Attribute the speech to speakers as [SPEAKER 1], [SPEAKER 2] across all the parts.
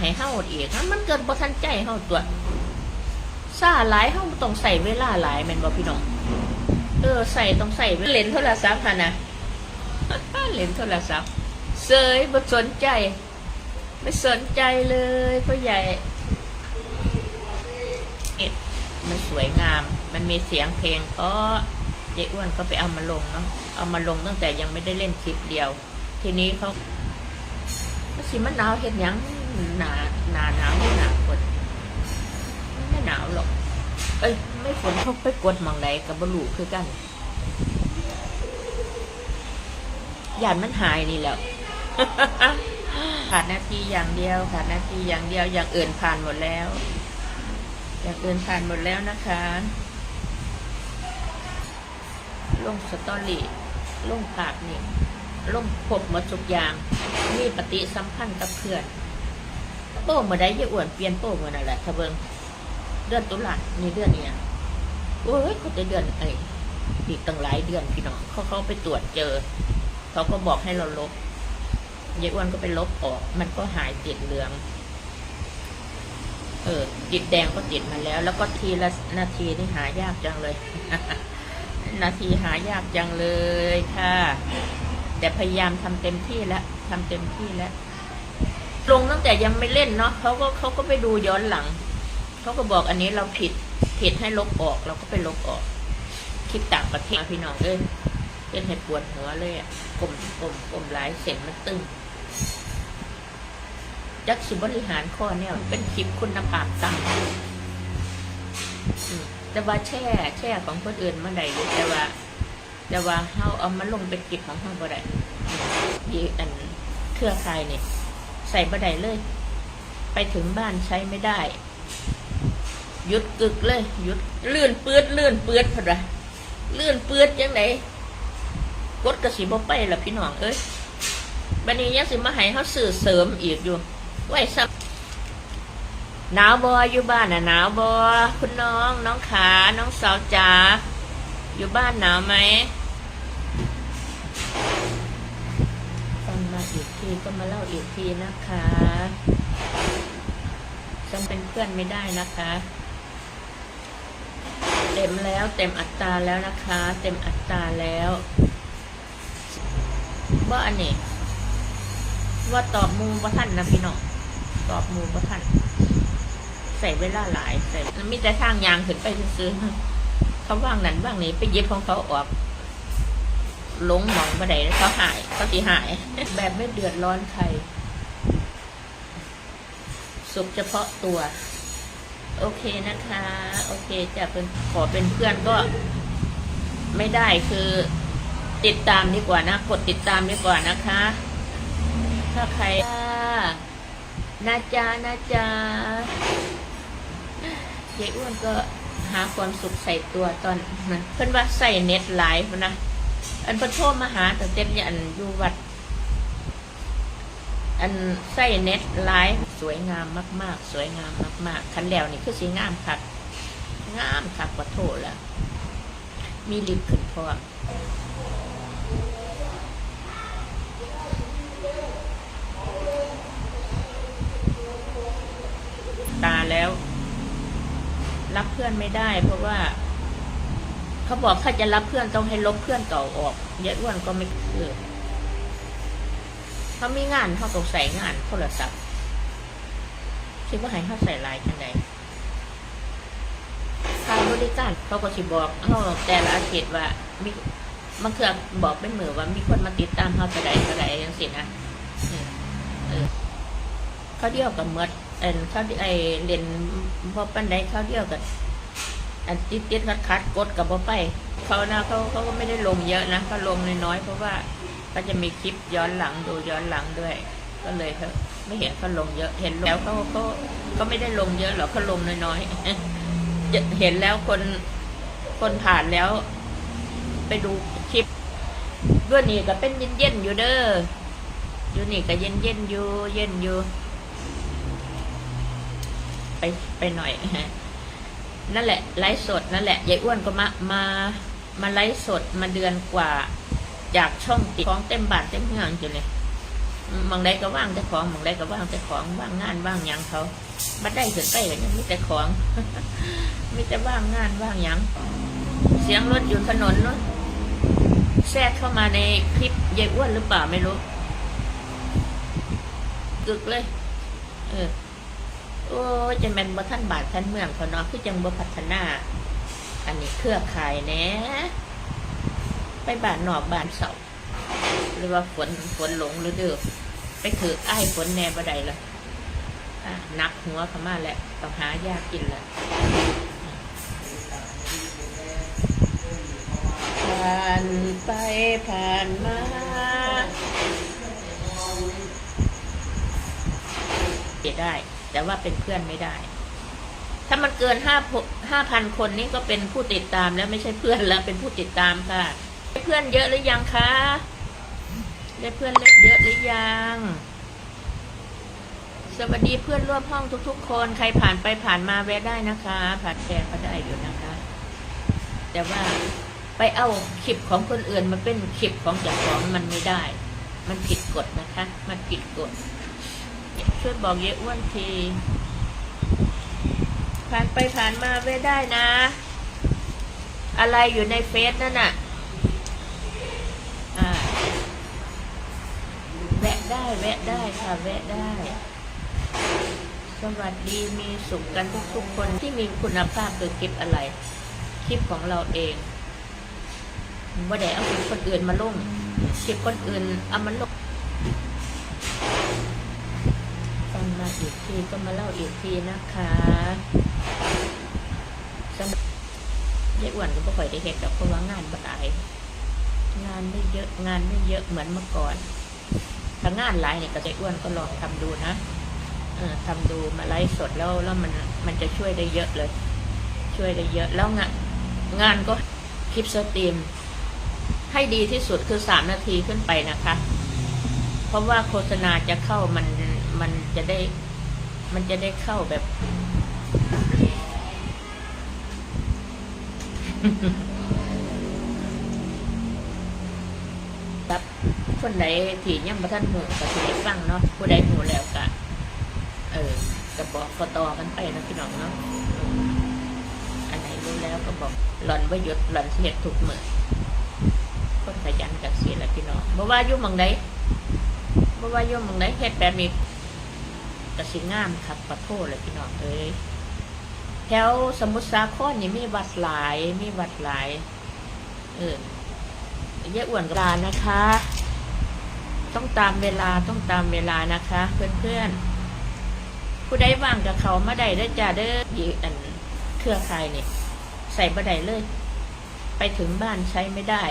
[SPEAKER 1] ให้เฮาอีกมันเกิดบ่ทันใจเฮาตัวซาหลายเฮาต้องใส่เวลาหลายแม่นบ่พี่น้องเออใส่ต้องใส่เล่นโทรศัพท์หั่นนะเล่นโทรศัพท์เสยบ่สนใจ ไม่สนใจเลยพ่อใหญ่เอ็ดมันสวยงาม มันมีเสียงเพลงเพราะเจ๊อ้วนก็ไปเอามาลงเนาะ เอามาลงตั้งแต่ยังไม่ได้เล่นคลิปเดียว ทีนี้เขาสิมันหนาวเห็นยัง หนาหนาหนาวไม่หนาวฝนไม่หนาวหรอก เอ้ย ไม่ฝนเขาไปกดมองไหนกับบลูคือกันยานมันหายนี่แหล้วขาดหน้าที่อย่างเดียวขาดหน้าที่อย่างเดียวอย่างอื่นผ่านหมดแล้ว อย่างอื่นผ่านหมดแล้วนะคะลงสตอรี่ลงผากนี่ลงพบหมดทุกอย่าง มีปฏิสัมพันธ์กับเพื่อน โป้เมื่อใดยี่อ้วนเปลี่ยนโป้เมื่อนั่นแหละทะเบิงเดือนตุลานี่เดือนนี้นะโอ้ยเขาจะเดือนไอ้อีกตั้งหลายเดือนพี่น้องเขาเขาไปตรวจเจอ เขาก็บอกให้เราลบยายอ้วนก็ไปลบออก มันก็หายติดเหลือง เออติดแดงก็ติดมาแล้ว แล้วก็ทีละนาทีนี่หายากจังเลย นาทีหายากจังเลยค่ะ แต่พยายามทำเต็มที่แล้วทำเต็มที่แล้ว ลงตั้งแต่ยังไม่เล่นเนาะเขาก็เขาก็ไปดูย้อนหลัง เขาก็บอกอันนี้เราผิดผิดให้ลบออกเราก็ไปลบออก คลิปต่างประเทศพี่น้องเอ้ยเป็นเหตุปวดหัวเลยอะกลมกลมกลมหลายเส้นมันตึงจักสิบริหารข้อเนี่ยเป็นคลิปคุณภาพต่ำแต่ว่าแช่แช่ของคนอื่นมาได้อยู่แต่ว่า แต่ว่าเฮาเอามาลงเป็นคลิปของเฮาบ่ได้ยีอันเครือข่ายเนี่ย ใส่บ่ได้เลย ไปถึงบ้านใช้ไม่ได้ หยุดกึกเลยหยุดลื่นเปื้ดลื่นเปื้ดพอดะลื่นเปื้ดยังไงกดกระสีบ่ไปละพี่น้องเอ้ยบันนี้ยังสิมาให้เขาสื่อเสริมอีกอยู่ไว้ซ้ำหนาวบออยู่บ้านน่ะหนาวบอคุณน้อง น้องขา น้องสาวจ๋าอยู่บ้านหนาวไหม อีกทีก็มาเล่าอีกทีนะคะฉันเป็นเพื่อนไม่ได้นะคะ เต็มแล้วเต็มอัตราแล้วนะคะ เต็มอัตราแล้วว่าอันนี้ว่าตอบมูว่าท่านนะพี่น้องตอบมูว่าท่านใส่เวลาหลายใส่มีแต่ทางยางขึ้นไปซื้อเขาว่างนั้นว่างนี้ไปเย็บของเขาออก ลงหมองมาได้เขาหายเขาตีหาย แบบไม่เดือดร้อนใคร สุขเฉพาะตัว โอเคนะคะ โอเคจะเป็นขอเป็นเพื่อนก็ไม่ได้คือติดตามดีกว่านะ กดติดตามดีกว่านะคะ ถ้าใครนาจานาจายายอ้วนก็หาความสุขใส่ตัวตอนนั้นเพิ่นว่าใส่เน็ตไลฟ์นะ อันพิ่นโทรมาหาแต่เต็มเนี่ยอันอยู่วัด อันใส่เน็ตไลฟ์สวยงามมาก ๆ สวยงามมากๆคันแล้วนี่คือสีงามคักงามคักกว่าโทษแล้วมีลิปขึ้นพร้อมตาแล้ว รับเพื่อนไม่ได้เพราะว่า เขาบอกถ้าจะรับเพื่อนต้องให้ลบเพื่อนเก่าออกยายอ้วนก็ไม่เออเขามีงานเขาต้องใส่งานโทรศัพท์คิดว่าให้เขาใส่ไลน์จังไดค่าบริการเขาก็สิบอกเขาแต่ละอาทิตย์ว่ามีบางเครื่อบอกเป็นมือว่ามีคนมาติดตามเขาจะได้จะได้ยังสินะเออเขาเดียวกับเมดเอ็นเขาไอเรียนพอปันไดเขาเดียวกับ อันติดติดคัดคัดกดกับบ่ไปเขานะเขาเขาก็ไม่ได้ลงเยอะนะเขาลงน้อยๆเพราะว่าเขาจะมีคลิปย้อนหลังดูย้อนหลังด้วย ก็เลยเขาไม่เห็นเขาลงเยอะ เห็นแล้วเขาเขาก็ไม่ได้ลงเยอะหรอกเขาลงน้อยๆเห็นแล้วคนคนผ่านแล้ว ไปดูคลิปด้วยนี่ก็เป็นเย็นๆอยู่เด้ออยู่นี่ก็เย็นๆอยู่เย็นอยู่ ไปไปหน่อย นั่นแหละ ไลฟ์สดนั่นแหละยายอ้วนก็มามามาไลฟ์สดมาเดือนกว่าจากช่องติดของเต็มบาทเต็มเมืองอยู่เลยหมองใดก็ว่างแต่ของหมองใดก็ว่างแต่ของว่างงานว่างยังเขาบัดได้ขึ้นไปก็ยังมีแต่ของมีแต่ว่างงานว่างยังเสียงรถอยู่ถนนเนาะแทรกเข้ามาในคลิปยายอ้วนหรือเปล่าไม่รู้กึกเลย เออ โอ้ยจะแมนบ่ท่านบาทท่านเมืองเขาเนาะคือจังบ่พัฒนา อันนี้เครือข่ายแน่ไปบ้านนอกบ้านเสาหรือว่าฝนฝนหลงหรือเด้อไปถือไอ้ฝนแน่บ่ได้ละอะนักหัวเขามาแหละต้องหายากกินละผ่านไปผ่านมาเสียได้ แต่ว่าเป็นเพื่อนไม่ได้ ถ้ามันเกินห้าห้าพันคนนี่ก็เป็นผู้ติดตามแล้วไม่ใช่เพื่อนแล้วเป็นผู้ติดตามค่ะได้เพื่อนเยอะหรือยังคะได้เพื่อนเยอะหรือยัง สวัสดีเพื่อนร่วมห้องทุก ๆ คนใครผ่านไปผ่านมาแวะได้นะคะผ่านแชร์ก็ได้อยู่นะคะ แต่ว่าไปเอาคลิปของคนอื่นมาเป็นคลิปของเจ้าของมันไม่ได้ มันผิดกฎนะคะ มันผิดกฎ ช่วยบอกเยอะอ้วนทีผ่านไปผ่านมาไม่ได้นะ อะไรอยู่ในเฟซนั่นน่ะอ่าแวะได้แวะได้ค่ะแวะได้ สวัสดีมีสุขกันทุกๆคนที่มีคุณภาพคือคลิปอะไร คลิปของเราเองว่าแต่เอาคลิปคนอื่นมาลงคลิปคนอื่นเอามันลง ฟังมา อีกทีก็มาเล่าอีกทีนะคะสำหรับยายอ้วนก็ไม่ค่อยได้เห็นดอกเพราะว่างานบ่หลาย งานไม่เยอะงานไม่เยอะเหมือนเมื่อก่อน ถ้างานหลายเนี่ยก็ยายอ้วนก็ลองทำดูนะเออทำดูมาไลฟ์สดแล้วแล้วมันมันจะช่วยได้เยอะเลย ช่วยได้เยอะแล้วงานงานก็คลิปสตรีม ให้ดีที่สุดคือสามนาทีขึ้นไปนะคะ เพราะว่าโฆษณาจะเข้ามัน มันจะได้ มันจะได้เข้าแบบ ครับ คนใดที่ยังบ่ท่านหูก็สิได้ฟังเนาะผู้ใดหูแล้วก็เออก็บอกก็ต่อกันไปนะพี่น้องเนาะอันไหนรู้แล้วก็บอกหล่อนว่าหยุดหล่อนเสียถูกเหมือคนขยันกับเสียแหละพี่น้องบ่ว่ายู่หมองใดบ่ว่ายู่หมองใดเฮ็ดแบบนี้ ก็สิงามครับปะโทษเลยพี่น้องเอ้ยแถวสมุทรสาครนี่มีวัดหลายมีวัดหลาย เออเยอะอ้วนกลานะคะ ต้องตามเวลาต้องตามเวลานะคะ เพื่อนๆ ผู้ใดว่างกับเขามาได้ได้จ้าเด้อยีอันเครือข่ายเนี่ยใส่บัไดเลย ไปถึงบ้านใช้ไม่ได้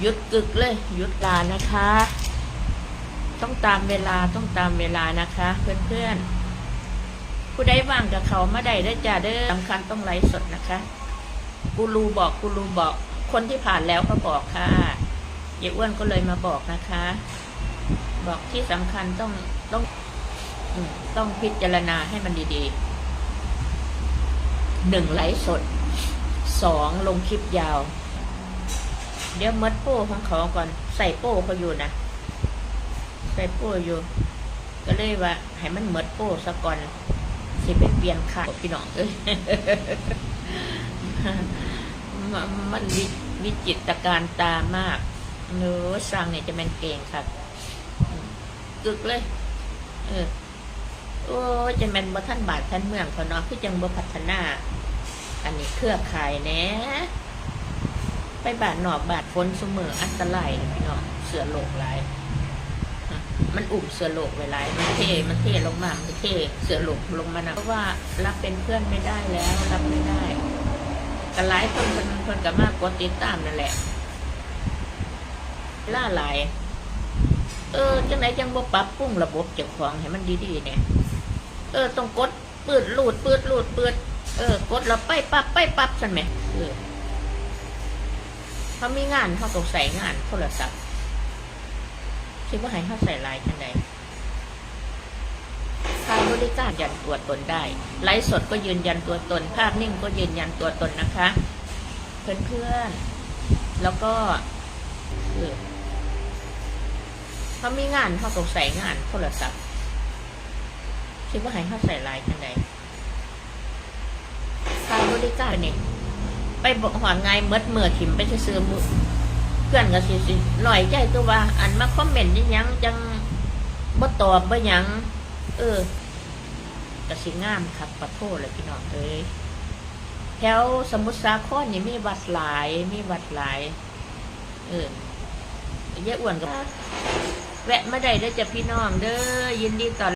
[SPEAKER 1] หยุดกึกเลยหยุดลานะคะ ต้องตามเวลาต้องตามเวลานะคะ เพื่อนๆ ผู้ใดว่างกับเขามาได้ได้จ้าเด้อสำคัญต้องไลฟ์สดนะคะกูรูบอกกูรูบอก คนที่ผ่านแล้วก็บอกค่ะยายอ้วนก็เลยมาบอกนะคะ บอกที่สำคัญต้องต้องต้องพิจารณาให้มันดีๆหนึ่งไลฟ์สดสองลงคลิปยาว เดี๋ยวมัดโป้ของเขาก่อน ใส่โป้เขาอยู่นะ ใส่โป้อยู่ ก็เลยว่า ให้มันเหมัดโป้ซะก่อนสิไปเปลี่ยนค่าพี่น้องเอ้ยมันมันวิวิจิตการตามากเนื้อสร้างเนี่ยจะแมันเก่งค่ะกึกเลย เออโอ้จะแมันบ่ท่านบาทท่านเมืองเขาเนาะคือจังบ่พัฒนา อันนี้เครือข่ายแน่ไปบาทนอกบาทฝนเสมออันตรายนะพี่น้องเสือโลกหลาย มันอุ่มเสือโลกไว้หลายมันเทมันเทลงมามันเทเสือโลกลงมานะเพราะว่ารับเป็นเพื่อนไม่ได้แล้วรับไม่ได้ก็หลายคนคนคนก็มากกดติดตามนั่นแหละ ล่าหลาย เออจังไหนจังบ่ปรับปรุงระบบเจ้าของให้มันดีๆเนี่ย เออต้องกดปืดลูดปืดลูดปืดเออกดแล้วไปปับไปปับสันไหมเออเขามีงานเขาต้องใส่งานโทรศัพท์ คิดว่าให้เขาใส่ลายจังไดค่าบริการยันตัวตนได้ ไลฟ์สดก็ยืนยันตัวตน ภาพนิ่งก็ยืนยันตัวตนนะคะ เพื่อนๆ แล้วก็เออเขามีงานเขาต้องใส่งานโทรศัพท์คิดว่าให้เขาใส่ลน์ทันใดทางบริการนี่ไปบอกหอนไงเมดเมื่อถิ่มไปซื้อมือ เพื่อนก็สิสิหน่อยใจตัวว่า อันมาคอมเมนต์ยังยังจังบ่ตอบบ่ยัง เออกสิงามครับปะโทษเลยพี่น้องเอ้ยแถวสมุทรสาครนี่มีวัดหลาย มีวัดหลาย เออเยายอ้วนก็แวะมาได้เด้จะพี่น้องเด้อยินดีต้อ